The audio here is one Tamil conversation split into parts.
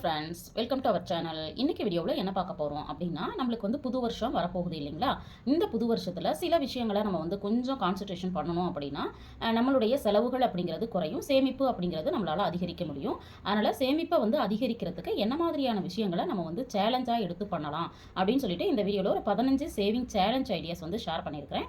Friends welcome to our channel இன்றைக்கி வீடியோவில் என்ன பார்க்க போகிறோம் அப்படின்னா நம்மளுக்கு வந்து புது வருஷம் வரப்போகுது இல்லைங்களா? இந்த புது வருஷத்தில் சில விஷயங்களை நம்ம வந்து கொஞ்சம் கான்சன்ட்ரேஷன் பண்ணணும் அப்படின்னா நம்மளுடைய செலவுகள் அப்படிங்கிறது குறையும் சேமிப்பு அப்படிங்கிறது நம்மளால் அதிகரிக்க முடியும். அதனால் சேமிப்பை வந்து அதிகரிக்கிறதுக்கு என்ன மாதிரியான விஷயங்களை நம்ம வந்து சேலஞ்சாக எடுத்து பண்ணலாம் அப்படின்னு சொல்லிட்டு இந்த வீடியோவில் ஒரு பதினஞ்சு சேவிங் சேலஞ்ச் ஐடியாஸ் வந்து ஷேர் பண்ணியிருக்கிறேன்.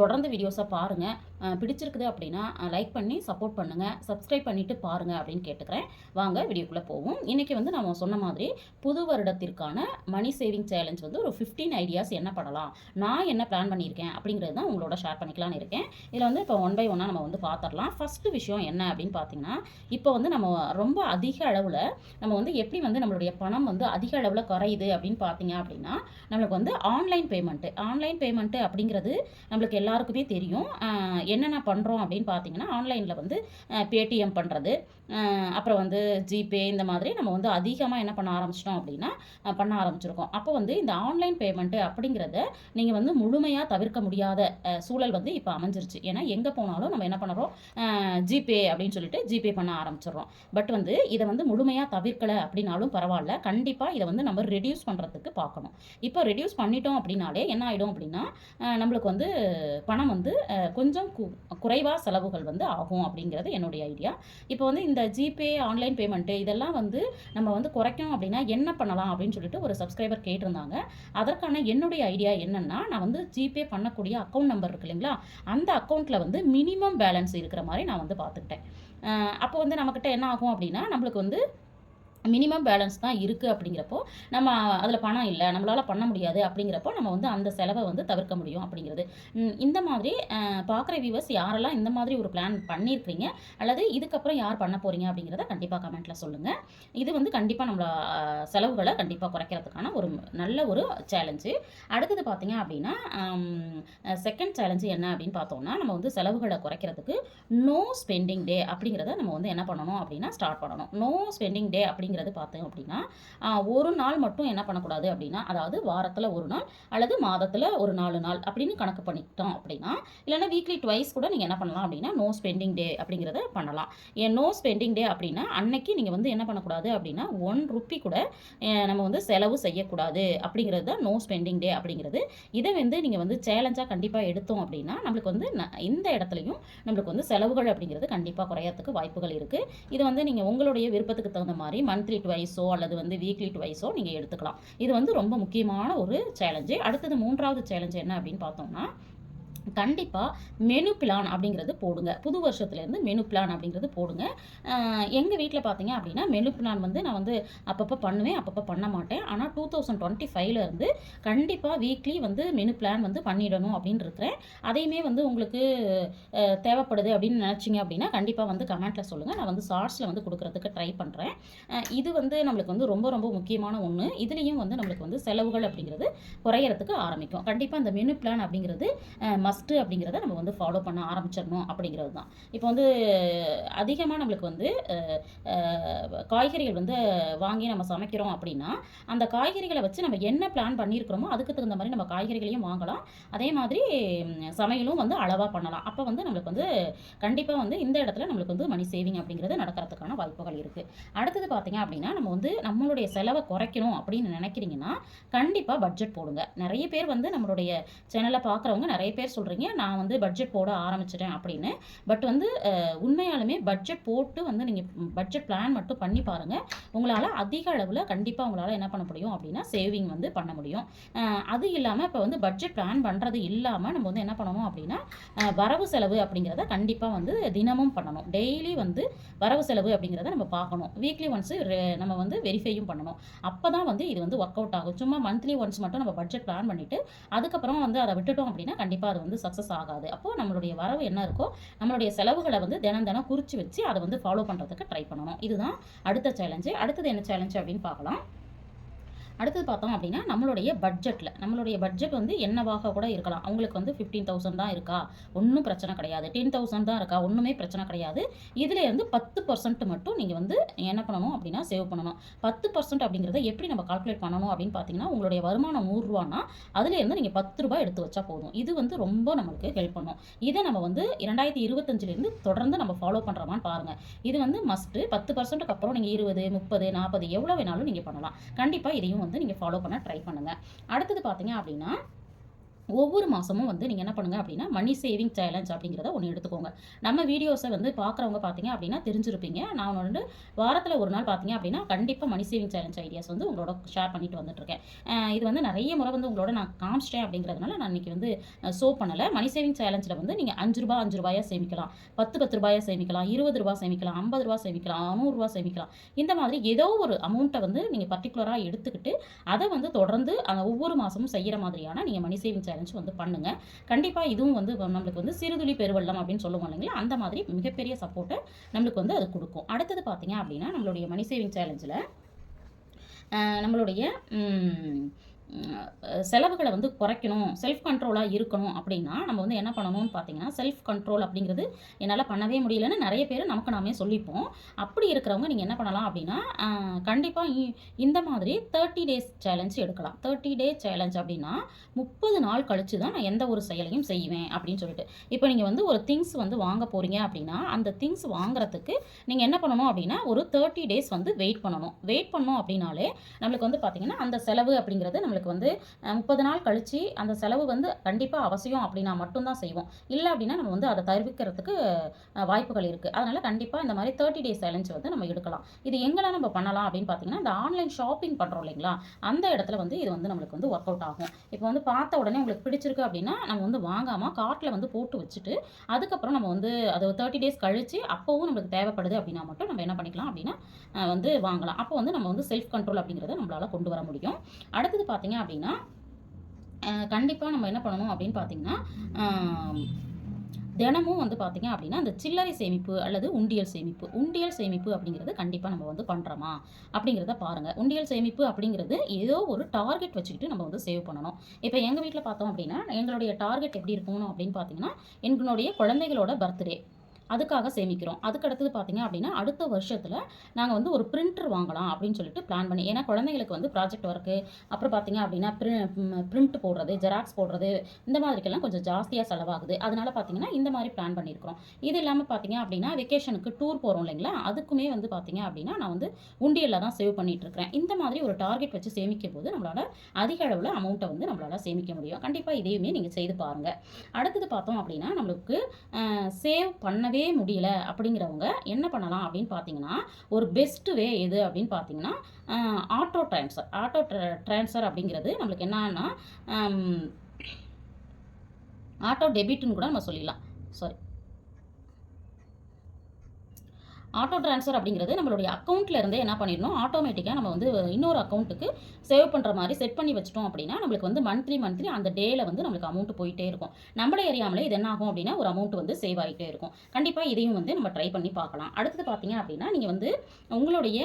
தொடர்ந்து வீடியோஸை பாருங்கள் பிடிச்சிருக்குது அப்படின்னா லைக் பண்ணி சப்போர்ட் பண்ணுங்கள் சப்ஸ்கிரைப் பண்ணிவிட்டு பாருங்கள் அப்படின்னு கேட்டுக்கிறேன். வாங்க வீடியோக்குள்ளே போவோம். இன்றைக்கி வந்து நம்ம சொன்ன மாதிரி புது வருடத்திற்கான மணி சேவிங் சேலஞ்ச் வந்து ஒரு 15 ஐடியாஸ் என்ன பண்ணலாம் நான் என்ன பிளான் பண்ணியிருக்கேன் அப்படிங்கிறது தான் உங்களோட ஷேர் பண்ணிக்கலாம்னு இருக்கேன். இதில் வந்து இப்போ ஒன் பை ஒன்னாக நம்ம வந்து பார்த்துடலாம் ஃபஸ்ட்டு விஷயம் என்ன அப்படின்னு பார்த்தீங்கன்னா இப்போ வந்து நம்ம ரொம்ப அதிக அளவில் நம்ம வந்து எப்படி வந்து நம்மளுடைய பணம் வந்து அதிக அளவில் குறையுது அப்படின்னு பார்த்தீங்க அப்படின்னா நம்மளுக்கு வந்து ஆன்லைன் பேமெண்ட்டு ஆன்லைன் பேமெண்ட்டு அப்படிங்கிறது நம்மளுக்கு எல்லாருக்குமே தெரியும். என்னென்ன பண்ணுறோம் அப்படின்னு பார்த்தீங்கன்னா ஆன்லைனில் வந்து பேடிஎம் பண்ணுறது அப்புறம் வந்து ஜிபே இந்த மாதிரி நம்ம வந்து அதிகமாக என்ன பண்ண ஆரம்பிச்சிட்டோம் அப்படின்னா பண்ண ஆரம்பிச்சிருக்கோம். அப்போ வந்து இந்த ஆன்லைன் பேமெண்ட்டு அப்படிங்கிறத நீங்கள் வந்து முழுமையாக தவிர்க்க முடியாத சூழல் வந்து இப்போ அமைஞ்சிருச்சு. ஏன்னா எங்கே போனாலும் நம்ம என்ன பண்ணுறோம் ஜிபே அப்படின்னு சொல்லிட்டு ஜிபே பண்ண ஆரம்பிச்சிடுறோம். பட் வந்து இதை வந்து முழுமையாக தவிர்க்கலை அப்படின்னாலும் பரவாயில்ல. கண்டிப்பாக இதை வந்து நம்ம ரெடியூஸ் பண்ணுறதுக்கு பார்க்கணும். இப்போ ரெடியூஸ் பண்ணிட்டோம் அப்படின்னாலே என்ன ஆகிடும் அப்படின்னா நம்மளுக்கு வந்து பணம் வந்து கொஞ்சம் கு குறைவாக செலவுகள் வந்து ஆகும் அப்படிங்கிறது என்னுடைய ஐடியா. இப்போ வந்து இந்த ஜிபே ஆன்லைன் பேமெண்ட்டு இதெல்லாம் வந்து நம்ம வந்து குறைக்கணும் அப்படின்னா என்ன பண்ணலாம் அப்படின்னு சொல்லிட்டு ஒரு சப்ஸ்கிரைபர் கேட்டிருந்தாங்க. அதற்கான என்னுடைய ஐடியா என்னென்னா நான் வந்து ஜிபே பண்ணக்கூடிய அக்கௌண்ட் நம்பர் இருக்கு இல்லைங்களா? அந்த அக்கௌண்ட்டில் வந்து மினிமம் பேலன்ஸ் இருக்கிற மாதிரி நான் வந்து பார்த்துக்கிட்டேன். அப்போ வந்து நம்மக்கிட்ட என்ன ஆகும் அப்படின்னா நம்மளுக்கு வந்து மினிமம் பேலன்ஸ் தான் இருக்குது அப்படிங்கிறப்போ நம்ம அதில் பணம் இல்லை நம்மளால் பண்ண முடியாது அப்படிங்கிறப்போ நம்ம வந்து அந்த செலவை வந்து தவிர்க்க முடியும் அப்படிங்கிறது. இந்த மாதிரி பார்க்குற வியூவர்ஸ் யாரெல்லாம் இந்த மாதிரி ஒரு பிளான் பண்ணியிருக்கிறீங்க அல்லது இதுக்கப்புறம் யார் பண்ண போகிறீங்க அப்படிங்கிறத கண்டிப்பாக கமெண்ட்டில் சொல்லுங்கள் இது வந்து கண்டிப்பாக நம்மள செலவுகளை கண்டிப்பாக குறைக்கிறதுக்கான ஒரு நல்ல ஒரு சேலஞ்சு அடுத்தது பார்த்திங்க அப்படின்னா செகண்ட் சேலஞ்சு என்ன அப்படின்னு பார்த்தோம்னா நம்ம வந்து செலவுகளை குறைக்கிறதுக்கு நோ ஸ்பெண்டிங் டே அப்படிங்கிறத நம்ம வந்து என்ன பண்ணணும் அப்படின்னா ஸ்டார்ட் பண்ணணும். நோ ஸ்பெண்டிங் டே அப்படிங்கிறது பார்த்தோம் அப்படின்னா ஒரு நாள் மட்டும் என்ன பண்ணக்கூடாது அப்படின்னா அதாவது வாரத்தில் ஒரு நாள் அல்லது மாதத்தில் ஒரு நாலு நாள் அப்படின்னு கணக்கு பண்ணிக்கிட்டோம் அப்படின்னா இல்லைன்னா வீக்லி ட்வைஸ் கூட நீங்கள் என்ன பண்ணலாம் அப்படின்னா நோ ஸ்பெண்டிங் டே அப்படிங்கிறத பண்ணலாம். ஏன் நோ ஸ்பெண்டிங் டே அப்படின்னா அன்னைக்கு நீங்கள் வந்து என்ன பண்ணக்கூடாது அப்படின்னா ஒன் ருப்பி கூட நம்ம வந்து செலவு செய்யக்கூடாது அப்படிங்கிறது தான் நோ ஸ்பெண்டிங் டே அப்படிங்கிறது. இதை வந்து நீங்கள் வந்து சேலஞ்சாக கண்டிப்பாக எடுத்தோம் அப்படின்னா நம்மளுக்கு வந்து இந்த இடத்துலையும் நம்மளுக்கு வந்து செலவுகள் அப்படிங்கிறது கண்டிப்பாக குறையறதுக்கு வாய்ப்புகள் இருக்குது இது வந்து நீங்கள் உங்களுடைய விருப்பத்துக்கு தகுந்த மாதிரி மந்த்லி டுவைஸோ அல்லது வந்து வீக்லி டுவைஸோ நீங்கள் எடுத்துக்கலாம். இது வந்து ரொம்ப முக்கியமான ஒரு சேலஞ்சு அடுத்தது மூன்றாவது சேலஞ்சு என்ன அப்படின்னு பார்த்தோம்னா கண்டிப்பாக மெனு பிளான் அப்படிங்கிறது போடுங்க. புது வருஷத்துலேருந்து மெனு பிளான் அப்படிங்கிறது போடுங்க. எங்கள் வீட்டில் பார்த்தீங்க அப்படின்னா மெனு பிளான் வந்து நான் வந்து அப்பப்போ பண்ணுவேன் அப்பப்போ பண்ண மாட்டேன். ஆனால் டூ தௌசண்ட் டுவெண்ட்டி ஃபைவ்லேருந்து கண்டிப்பாக வீக்லி வந்து மெனு பிளான் வந்து பண்ணிடணும் அப்படின்னு இருக்கிறேன். அதையுமே வந்து உங்களுக்கு தேவைப்படுது அப்படின்னு நினச்சிங்க அப்படின்னா கண்டிப்பாக வந்து கமெண்ட்டில் சொல்லுங்கள் நான் வந்து ஷார்ட்ஸில் வந்து கொடுக்குறதுக்கு ட்ரை பண்ணுறேன் இது வந்து நம்மளுக்கு வந்து ரொம்ப ரொம்ப முக்கியமான ஒன்று இதுலேயும் வந்து நம்மளுக்கு வந்து செலவுகள் அப்படிங்கிறது குறையறதுக்கு ஆரம்பிக்கும். கண்டிப்பாக இந்த மெனு பிளான் அப்படிங்கிறது ஃபஸ்ட்டு அப்படிங்கிறத நம்ம வந்து ஃபாலோ பண்ண ஆரம்பிச்சிடணும் அப்படிங்கிறது தான் இப்போ வந்து அதிகமாக நம்மளுக்கு வந்து காய்கறிகள் வந்து வாங்கி நம்ம சமைக்கிறோம் அப்படின்னா அந்த காய்கறிகளை வச்சு நம்ம என்ன பிளான் பண்ணியிருக்கிறோமோ அதுக்கு தகுந்த மாதிரி நம்ம காய்கறிகளையும் வாங்கலாம். அதே மாதிரி சமையலும் வந்து அளவாக பண்ணலாம். அப்போ வந்து நம்மளுக்கு வந்து கண்டிப்பாக வந்து இந்த இடத்துல நம்மளுக்கு வந்து மணி சேவிங் அப்படிங்கிறது நடக்கிறதுக்கான வாய்ப்புகள் இருக்குது அடுத்தது பார்த்தீங்க அப்படின்னா நம்ம வந்து நம்மளுடைய செலவை குறைக்கணும் அப்படின்னு நினைக்கிறீங்கன்னா கண்டிப்பாக பட்ஜெட் போடுங்க. நிறைய பேர் வந்து நம்மளுடைய சேனலை பார்க்குறவங்க நிறைய பேர் சொல்கிறீங்க நான் வந்து பட்ஜெட் போட ஆரம்பிச்சிட்டேன் அப்படின்னு. பட் வந்து உண்மையாலுமே பட்ஜெட் போட்டு வந்து நீங்கள் பட்ஜெட் பிளான் மட்டும் பண்ணி பாருங்கள் உங்களால் அதிக அளவில் கண்டிப்பாக உங்களால் என்ன பண்ண முடியும் அப்படின்னா சேவிங் வந்து பண்ண முடியும். அது இல்லாமல் இப்போ வந்து பட்ஜெட் பிளான் பண்ணுறது இல்லாமல் நம்ம வந்து என்ன பண்ணணும் அப்படின்னா வரவு செலவு அப்படிங்கிறத கண்டிப்பாக வந்து தினமும் பண்ணணும். டெய்லி வந்து வரவு செலவு அப்படிங்கிறத நம்ம பார்க்கணும். வீக்லி ஒன்ஸு நம்ம வந்து வெரிஃபையும் பண்ணணும். அப்போ தான் வந்து இது வந்து ஒர்க் அவுட் ஆகும். சும்மா மந்த்லி ஒன்ஸ் மட்டும் நம்ம பட்ஜெட் பிளான் பண்ணிவிட்டு அதுக்கப்புறம் வந்து அதை விட்டுட்டோம் அப்படின்னா கண்டிப்பாக அது வந்து சக்ஸஸ் ஆகாது. அப்போது நம்மளுடைய வரவு என்ன இருக்கோ நம்மளுடைய செலவுகளை வந்து தினம் தினம் குறித்து வச்சு அதை வந்து ஃபாலோ பண்ணுறதுக்கு ட்ரை பண்ணணும். இதுதான் அடுத்த சேலஞ்சு அடுத்தது என்ன சேலஞ்சு அப்படின்னு பார்க்கலாம். அடுத்தது பார்த்தோம் அப்படின்னா நம்மளுடைய பட்ஜெட்டில் நம்மளுடைய பட்ஜெட் வந்து என்னவாக கூட இருக்கலாம். அவங்களுக்கு வந்து ஃபிஃப்டீன் தௌசண்ட் தான் இருக்கா? ஒன்றும் பிரச்சனை கிடையாது. டென் தௌசண்ட் தான் இருக்கா? ஒன்றுமே பிரச்சனை கிடையாது. இதில் இருந்து பத்து பர்சன்ட் மட்டும் நீங்கள் வந்து என்ன பண்ணணும் அப்படின்னா சேவ் பண்ணணும். பத்து பர்சன்ட் அப்படிங்கிறத எப்படி நம்ம கால்குலேட் பண்ணணும் அப்படின்னு பார்த்தீங்கன்னா உங்களுடைய வருமானம் நூறுரூவானா அதுலேருந்து நீங்கள் பத்து ரூபாய் எடுத்து வச்சா போதும். இது வந்து ரொம்ப நம்மளுக்கு ஹெல்ப் பண்ணும். இதை நம்ம வந்து இரண்டாயிரத்தி இருபத்தஞ்சிலேருந்து தொடர்ந்து நம்ம ஃபாலோ பண்ணுறோமான்னு பாருங்கள் இது வந்து மஸ்ட்டு பத்து பர்சன்ட்டுக்கு அப்புறம் நீங்கள் இருபது முப்பது நாற்பது எவ்வளோ வேணாலும் நீங்கள் பண்ணலாம். கண்டிப்பாக இதையும் வந்து நீங்கள் ஃபாலோ பண்ண ட்ரை பண்ணுங்கள் அடுத்தது பார்த்தீங்க அப்படின்னா ஒவ்வொரு மாதமும் வந்து நீங்கள் என்ன பண்ணுங்கள் அப்படின்னா மணி சேவிங் சேலஞ்ச் அப்படிங்கிறத ஒன்று எடுத்துக்கோங்க. நம்ம வீடியோஸை வந்து பார்க்குறவங்க பார்த்தீங்க அப்படின்னா தெரிஞ்சிருப்பீங்க. நான் வந்து வாரத்தில் ஒரு நாள் பார்த்தீங்க அப்படின்னா கண்டிப்பாக மணி சேவிங் சேலஞ்ச் ஐடியாஸ் வந்து உங்களோட ஷேர் பண்ணிட்டு வந்துட்டுருக்கேன். இது வந்து நிறைய முறை வந்து உங்களோட நான் காமிச்சிட்டேன் அப்படிங்கிறதுனால நான் இன்றைக்கி வந்து ஷோ பண்ணலை. மணி சேவிங் சேலஞ்சில் வந்து நீங்கள் அஞ்சு ரூபா அஞ்சு ரூபாயாக சேமிக்கலாம். பத்து பத்து ரூபாயா சேமிக்கலாம். இருபது ரூபா சேமிக்கலாம். ஐம்பது ரூபா சேமிக்கலாம். நூறுரூவா சேமிக்கலாம். இந்த மாதிரி ஏதோ ஒரு அமௌண்ட்டை வந்து நீங்கள் பர்டிகுலராக எடுத்துக்கிட்டு அதை வந்து தொடர்ந்து அந்த ஒவ்வொரு மாதமும் செய்கிற மாதிரியான நீங்கள் மணி சேவிங் சேலஞ்ச் வந்து பண்ணுங்கள் கண்டிப்பாக இதுவும் வந்து நம்மளுக்கு வந்து சிறுதுளி பெருவெள்ளம் அப்படின்னு சொல்லுவோம் இல்லைங்களா? அந்த மாதிரி மிகப்பெரிய சப்போர்ட்டை நம்மளுக்கு வந்து அது கொடுக்கும். அடுத்தது பார்த்தீங்க அப்படின்னா நம்மளுடைய மணி சேவிங் சேலஞ்சில் நம்மளுடைய செலவுகளை வந்து குறைக்கணும் செல்ஃப் கண்ட்ரோலாக இருக்கணும் அப்படின்னா நம்ம வந்து என்ன பண்ணணும்னு பார்த்தீங்கன்னா செல்ஃப் கண்ட்ரோல் அப்படிங்கிறது என்னால் பண்ணவே முடியலன்னு நிறைய பேர் நமக்கு நாமே சொல்லிப்போம். அப்படி இருக்கிறவங்க நீங்கள் என்ன பண்ணலாம் அப்படின்னா கண்டிப்பாக இந்த மாதிரி தேர்ட்டி டேஸ் சேலஞ்ச் எடுக்கலாம். தேர்ட்டி டே சேலஞ்ச் அப்படின்னா முப்பது நாள் கழித்து தான் நான் எந்த ஒரு செயலையும் செய்வேன் அப்படின்னு சொல்லிட்டு. இப்போ நீங்கள் வந்து ஒரு திங்ஸ் வந்து வாங்க போகிறீங்க அப்படின்னா அந்த திங்ஸ் வாங்குறதுக்கு நீங்கள் என்ன பண்ணணும் அப்படின்னா ஒரு தேர்ட்டி டேஸ் வந்து வெயிட் பண்ணணும். வெயிட் பண்ணோம் அப்படின்னாலே நம்மளுக்கு வந்து பார்த்தீங்கன்னா அந்த செலவு அப்படிங்கிறது நம்மளுக்கு வந்து முப்பது நாள் கழித்து அந்த செலவு வந்து கண்டிப்பாக அவசியம் அப்படின்னா மட்டும்தான் செய்வோம். இல்லை அப்படின்னா நம்ம வந்து அதை தவிர்க்கிறதுக்கு வாய்ப்புகள் இருக்குது அதனால் கண்டிப்பாக இந்த மாதிரி தேர்ட்டி டேஸ் சேலஞ்ச் வந்து நம்ம எடுக்கலாம். இது எங்கெல்லாம் நம்ம பண்ணலாம் அப்படின்னு பார்த்தீங்கன்னா இந்த ஆன்லைன் ஷாப்பிங் பண்ணுறோம் இல்லைங்களா? அந்த இடத்துல வந்து இது வந்து நம்மளுக்கு வந்து ஒர்க் அவுட் ஆகும். இப்போ வந்து பார்த்த உடனே உங்களுக்கு பிடிச்சிருக்கு அப்படின்னா நம்ம வந்து வாங்காமல் கார்ட்டில் வந்து போட்டு வச்சுட்டு அதுக்கப்புறம் நம்ம வந்து அது தேர்ட்டி டேஸ் கழித்து அப்போவும் நம்மளுக்கு தேவைப்படுது அப்படின்னா மட்டும் நம்ம என்ன பண்ணிக்கலாம் அப்படின்னா வந்து வாங்கலாம். அப்போ வந்து நம்ம வந்து செல்ஃப் கண்ட்ரோல் அப்படிங்கிறத நம்மளால் கொண்டு வர முடியும். அடுத்தது பார்த்தீங்க அப்படின்னா கண்டிப்பாக நம்ம என்ன பண்ணணும் அப்படின்னு பார்த்தீங்கன்னா தினமும் வந்து பார்த்திங்க அப்படின்னா அந்த சில்லறை சேமிப்பு அல்லது உண்டியல் சேமிப்பு. உண்டியல் சேமிப்பு அப்படிங்கிறது கண்டிப்பாக நம்ம வந்து பண்ணுறோமா அப்படிங்கிறத பாருங்கள் உண்டியல் சேமிப்பு அப்படிங்கிறது ஏதோ ஒரு டார்கெட் வச்சுக்கிட்டு நம்ம வந்து சேவ் பண்ணணும். இப்போ எங்கள் வீட்டில் பார்த்தோம் அப்படின்னா எங்களுடைய டார்கெட் எப்படி இருக்கணும் அப்படின்னு பார்த்தீங்கன்னா எங்களுடைய குழந்தைகளோட பர்த்டே அதுக்காக சேமிக்கிறோம். அதுக்கு அடுத்தது பார்த்தீங்க அப்படின்னா அடுத்த வருஷத்தில் நாங்கள் வந்து ஒரு பிரிண்டர் வாங்கலாம் அப்படின்னு சொல்லிட்டு பிளான் பண்ணி ஏன்னா குழந்தைங்களுக்கு வந்து ப்ராஜெக்ட் ஒர்க்கு அப்புறம் பார்த்தீங்க அப்படின்னா பிரிண்ட் போடுறது ஜெராக்ஸ் போடுறது இந்த மாதிரிக்கெல்லாம் கொஞ்சம் ஜாஸ்தியாக செலவாகுது. அதனால பார்த்தீங்கன்னா இந்த மாதிரி பிளான் பண்ணியிருக்கிறோம். இது இல்லாமல் பார்த்தீங்க அப்படின்னா வெக்கேஷனுக்கு டூர் போகிறோம் இல்லைங்களா? அதுக்குமே வந்து பார்த்தீங்க அப்படின்னா நான் வந்து உண்டியலில் தான் சேவ் பண்ணிட்டு இருக்கிறேன் இந்த மாதிரி ஒரு டார்கெட் வச்சு சேமிக்கும் போது நம்மளால் அதிக அளவில் அமௌண்ட்டை வந்து நம்மளால் சேமிக்க முடியும். கண்டிப்பாக இதையுமே நீங்கள் செய்து பாருங்கள் அடுத்தது பார்த்தோம் அப்படின்னா நம்மளுக்கு சேவ் பண்ணவே முடியல அப்படிங்கிறவங்க என்ன பண்ணலாம் அப்படின்னு பார்த்தீங்கன்னா ஒரு பெஸ்ட் வே எது அப்படின்னு பார்த்தீங்கன்னா ஆட்டோ ட்ரான்ஸ்ஃபர் ஆட்டோ ட்ரான்ஸ்ஃபர் அப்படிங்கிறது நம்மளுக்கு என்னன்னா ஆட்டோ டெபிட்னு கூட நம்ம சொல்லிடலாம். சாரி ஆட்டோ ட்ரான்ஸ்ஃபர் அப்படிங்கிறது நம்மளுடைய அக்கௌண்ட்டில் இருந்தே என்ன பண்ணிடணும்? ஆட்டோமேட்டிக்காக நம்ம வந்து இன்னொரு அக்கௌண்ட்டுக்கு சேவ் பண்ணுற மாதிரி செட் பண்ணி வச்சிட்டோம் அப்படின்னா நம்மளுக்கு வந்து மந்த்லி மந்த்லி அந்த டேல வந்து நம்மளுக்கு அமௌண்ட் போயிட்டே இருக்கும். நம்மளே அறியாமலே இது என்ன ஆகும் அப்படின்னா ஒரு அமௌண்ட் வந்து சேவ் ஆகிட்டே இருக்கும். கண்டிப்பாக இதையும் வந்து நம்ம ட்ரை பண்ணி பார்க்கலாம். அடுத்தது பார்த்தீங்க அப்படின்னா நீங்கள் வந்து உங்களுடைய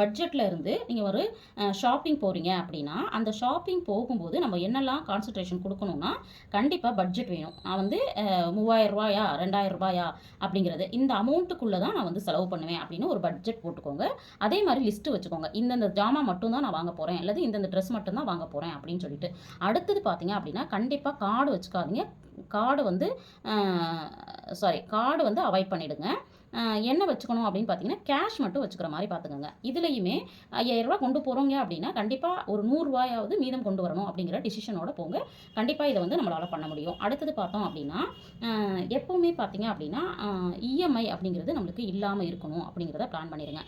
பட்ஜெட்டில் இருந்து நீங்கள் ஒரு ஷாப்பிங் போகிறீங்க அப்படின்னா அந்த ஷாப்பிங் போகும்போது நம்ம என்னெல்லாம் கான்சன்ட்ரேஷன் கொடுக்கணும்னா கண்டிப்பாக பட்ஜெட் வேணும். நான் வந்து மூவாயிரம் ரூபாயா ரெண்டாயிரம் ரூபாயா அப்படிங்கிறது. இந்த அமௌண்ட்டுக்குள்ளே தான் நான் வந்து செலவு பண்ணுவேன் அப்படின்னு ஒரு பட்ஜெட் போட்டுக்கோங்க. அதே மாதிரி லிஸ்ட்டு வச்சுக்கோங்க. இந்தந்த ஜாமான் மட்டும் தான் நான் வாங்க போகிறேன் அல்லது இந்தந்த ட்ரெஸ் மட்டும் தான் வாங்க போகிறேன் அப்படின்னு சொல்லிட்டு. அடுத்தது பார்த்தீங்க அப்படின்னா கண்டிப்பாக கார்டு வச்சுக்காதீங்க. கார்டு வந்து சாரி கார்டு வந்து அவாய்ட் பண்ணிவிடுங்க என்ன வச்சுக்கணும் அப்படின்னு பார்த்தீங்கன்னா கேஷ் மட்டும் வச்சுக்கிற மாதிரி பார்த்துக்கோங்க. இதுலேயுமே ஐயாயிரரூபா கொண்டு போகிறோங்க அப்படின்னா கண்டிப்பாக ஒரு நூறுரூவாயாவது மீதம் கொண்டு வரணும் அப்படிங்கிற டிசிஷனோட போங்க. கண்டிப்பாக இதை வந்து நம்மளால் பண்ண முடியும். அடுத்தது பார்த்தோம் அப்படின்னா எப்போவுமே பார்த்தீங்க அப்படின்னா இஎம்ஐ அப்படிங்கிறது நம்மளுக்கு இல்லாமல் இருக்கணும் அப்படிங்கிறத பிளான் பண்ணிடுங்க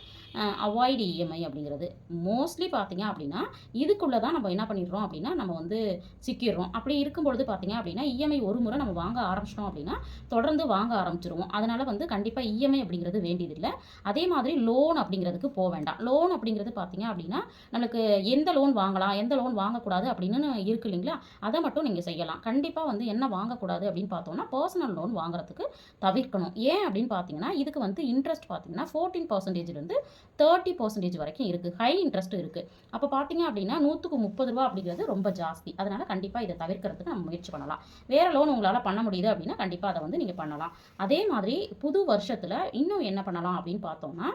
அவாய்டு இஎம்ஐ அப்படிங்கிறது. மோஸ்ட்லி பார்த்தீங்க அப்படின்னா இதுக்குள்ளே தான் நம்ம என்ன பண்ணிடுறோம் அப்படின்னா நம்ம வந்து சிக்கிடுறோம். அப்படி இருக்கும்பொழுது பார்த்தீங்க அப்படின்னா இஎம்ஐ ஒரு முறை நம்ம வாங்க ஆரம்பிச்சிட்டோம் அப்படின்னா தொடர்ந்து வாங்க ஆரம்பிச்சிருவோம். அதனால் வந்து கண்டிப்பாக இஎம்ஐ இஎம்ஐ அப்படிங்கிறது வேண்டியதில்லை. அதே மாதிரி லோன் அப்படிங்கிறதுக்கு போக வேண்டாம். லோன் அப்படிங்கிறது பார்த்தீங்க அப்படின்னா நம்மளுக்கு எந்த லோன் வாங்கலாம் எந்த லோன் வாங்கக்கூடாது அப்படின்னு இருக்கு இல்லைங்களா? அதை மட்டும் நீங்கள் செய்யலாம். கண்டிப்பாக வந்து என்ன வாங்கக்கூடாது அப்படின்னு பார்த்தோம்னா பர்சனல் லோன் வாங்குறதுக்கு தவிர்க்கணும். ஏன் அப்படின்னு பார்த்தீங்கன்னா இதுக்கு வந்து இன்ட்ரெஸ்ட் பார்த்தீங்கன்னா ஃபோர்டீன் பர்சன்டேஜ்லேருந்து தேர்ட்டி பர்சன்டேஜ் வரைக்கும் இருக்குது ஹை இன்ட்ரெஸ்ட் இருக்குது அப்போ பார்த்தீங்க அப்படின்னா நூற்றுக்கு முப்பது ரூபா அப்படிங்கிறது ரொம்ப ஜாஸ்தி. அதனால் கண்டிப்பாக இதை தவிர்க்கிறதுக்கு நம்ம முயற்சி பண்ணலாம். வேறு லோன் உங்களால் பண்ண முடியுது அப்படின்னா கண்டிப்பாக அதை வந்து நீங்கள் பண்ணலாம். அதே மாதிரி புது வருஷத்தில் இன்னும் என்ன பண்ணலாம் அப்படின்னு பார்த்தோம்னா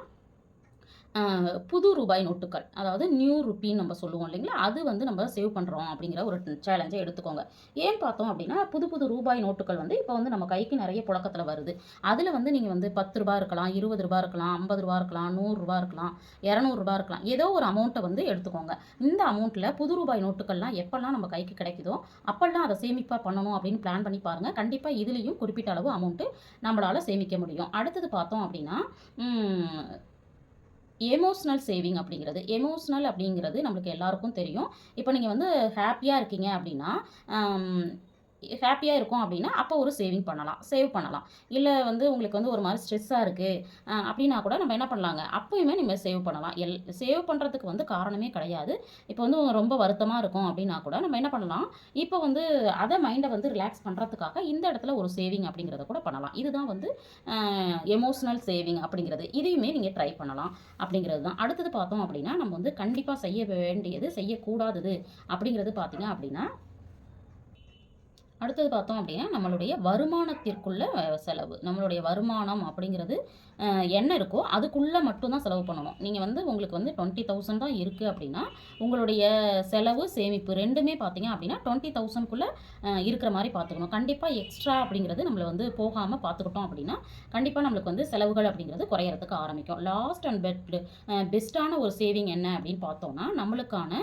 புது ரூபாய் நோட்டுகள். அதாவது நியூ ருப்பின்னு நம்ம சொல்லுவோம் இல்லைங்களா? அது வந்து நம்ம சேவ் பண்ணுறோம் அப்படிங்கிற ஒரு சேலஞ்சை எடுத்துக்கோங்க. ஏன் பார்த்தோம் அப்படின்னா புது புது ரூபாய் நோட்டுகள் வந்து இப்போ வந்து நம்ம கைக்கு நிறைய புழக்கத்தில் வருது. அதில் வந்து நீங்கள் வந்து பத்து ரூபா இருக்கலாம் இருபது ரூபா இருக்கலாம் ஐம்பது ரூபா இருக்கலாம் நூறுரூபா இருக்கலாம் இரநூறுபா இருக்கலாம் ஏதோ ஒரு அமௌண்ட்டை வந்து எடுத்துக்கோங்க. இந்த அமௌண்ட்டில் புது ரூபாய் நோட்டுகள்லாம் எப்போல்லாம் நம்ம கைக்கு கிடைக்குதோ அப்போல்லாம் அதை சேமிப்பாக பண்ணணும் அப்படின்னு பிளான் பண்ணி பாருங்கள் கண்டிப்பாக இதுலேயும் குறிப்பிட்ட அளவு அமௌண்ட்டு நம்மளால் சேமிக்க முடியும். அடுத்தது பார்த்தோம் அப்படின்னா எமோஷ்னல் சேவிங் அப்படிங்கிறது. எமோஷ்னல் அப்படிங்கிறது நம்மளுக்கு எல்லாருக்கும் தெரியும். இப்போ நீங்கள் வந்து ஹாப்பியாக இருக்கீங்க அப்படின்னா ஹாப்பியாக இருக்கும் அப்படின்னா அப்போ ஒரு சேவிங் பண்ணலாம் சேவ் பண்ணலாம். இல்லை வந்து உங்களுக்கு வந்து ஒரு மாதிரி ஸ்ட்ரெஸ்ஸாக இருக்குது அப்படின்னா கூட நம்ம என்ன பண்ணலாங்க? அப்போயுமே நீங்கள் சேவ் பண்ணலாம். எல் சேவ் பண்ணுறதுக்கு வந்து காரணமே கிடையாது. இப்போ வந்து ரொம்ப வருத்தமாக இருக்கும் அப்படின்னா கூட நம்ம என்ன பண்ணலாம்? இப்போ வந்து அதை மைண்டை வந்து ரிலாக்ஸ் பண்ணுறதுக்காக இந்த இடத்துல ஒரு சேவிங் அப்படிங்கிறத கூட பண்ணலாம். இதுதான் வந்து எமோஷ்னல் சேவிங் அப்படிங்கிறது. இதையுமே நீங்கள் ட்ரை பண்ணலாம் அப்படிங்கிறது தான். அடுத்தது பார்த்தோம் அப்படின்னா நம்ம வந்து கண்டிப்பாக செய்ய வேண்டியது செய்யக்கூடாதது அப்படிங்கிறது பார்த்தீங்க அப்படின்னா அடுத்தது பார்த்தோம் அப்படின்னா நம்மளுடைய வருமானத்திற்குள்ள செலவு. நம்மளுடைய வருமானம் அப்படிங்கிறது என்ன இருக்கோ அதுக்குள்ளே மட்டும்தான் செலவு பண்ணணும். நீங்கள் வந்து உங்களுக்கு வந்து டுவெண்ட்டி தௌசண்ட் தான் இருக்குது அப்படின்னா உங்களுடைய செலவு சேமிப்பு ரெண்டுமே பார்த்தீங்க அப்படின்னா டுவெண்ட்டி தௌசண்ட்குள்ளே இருக்கிற மாதிரி பார்த்துக்கணும். கண்டிப்பாக எக்ஸ்ட்ரா அப்படிங்கிறது நம்மளை வந்து போகாமல் பார்த்துக்கிட்டோம் அப்படின்னா கண்டிப்பாக நம்மளுக்கு வந்து செலவுகள் அப்படிங்கிறது குறையறதுக்கு ஆரம்பிக்கும். லாஸ்ட் அண்ட் பெட் பெஸ்ட்டான ஒரு சேவிங் என்ன அப்படின்னு பார்த்தோம்னா நம்மளுக்கான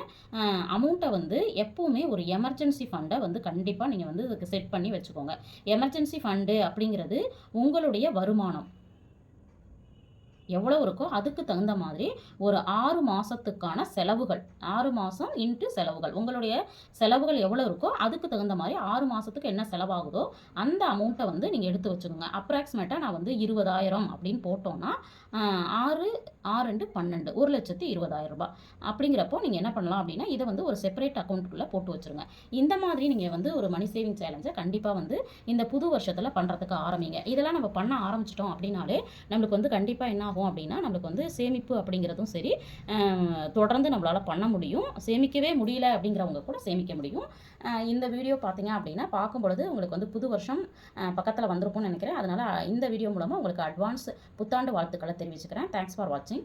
அமௌண்ட்டை வந்து எப்போவுமே ஒரு எமர்ஜென்சி ஃபண்டை வந்து கண்டிப்பாக நீங்கள் வந்து செட் பண்ணி வச்சுக்கோங்க. எமர்ஜென்சி ஃபண்டு அப்படிங்கிறது உங்களுடைய வருமானம். எவ்வளோ இருக்கோ அதுக்கு தகுந்த மாதிரி ஒரு ஆறு மாதத்துக்கான செலவுகள் ஆறு மாதம் இன்ட்டு செலவுகள். உங்களுடைய செலவுகள் எவ்வளோ இருக்கோ அதுக்கு தகுந்த மாதிரி ஆறு மாதத்துக்கு என்ன செலவாகுதோ அந்த அமௌண்ட்டை வந்து நீங்கள் எடுத்து வச்சுக்கோங்க. அப்ராக்சிமேட்டாக நான் வந்து இருபதாயிரம் அப்படின்னு போட்டோன்னா ஆறு ஆறு ரெண்டு பன்னெண்டு ஒரு லட்சத்து இருபதாயிரம் ரூபாய். அப்படிங்கிறப்போ நீங்கள் என்ன பண்ணலாம் அப்படின்னா இதை வந்து ஒரு செப்பரேட் அக்கௌண்ட்டுக்குள்ளே போட்டு வச்சுருங்க. இந்த மாதிரி நீங்கள் வந்து ஒரு மணி சேவிங் சேலஞ்சை கண்டிப்பாக வந்து இந்த புது வருஷத்தில் பண்ணுறதுக்கு ஆரம்பிங்க. இதெல்லாம் நம்ம பண்ண ஆரம்பிச்சிட்டோம் அப்படின்னாலே நம்மளுக்கு வந்து கண்டிப்பாக என்ன ஆகும் அப்படின்னா நம்மளுக்கு வந்து சேமிப்பு அப்படிங்கிறதும் சரி தொடர்ந்து நம்மளால் பண்ண முடியும். சேமிக்கவே முடியல அப்படிங்கிறவங்க கூட சேமிக்க முடியும். இந்த வீடியோ பார்த்தீங்க அப்படின்னா பார்க்கும் பொழுது உங்களுக்கு வந்து புது வருஷம் பக்கத்தில் வந்திருக்கும்னு நினைக்கிறேன். அதனால் இந்த வீடியோ மூலமாக உங்களுக்கு அட்வான்ஸ் புத்தாண்டு வாழ்த்துக்களை தெரிவிச்சுக்கிறேன். தேங்க்ஸ் ஃபார் வாட்சிங்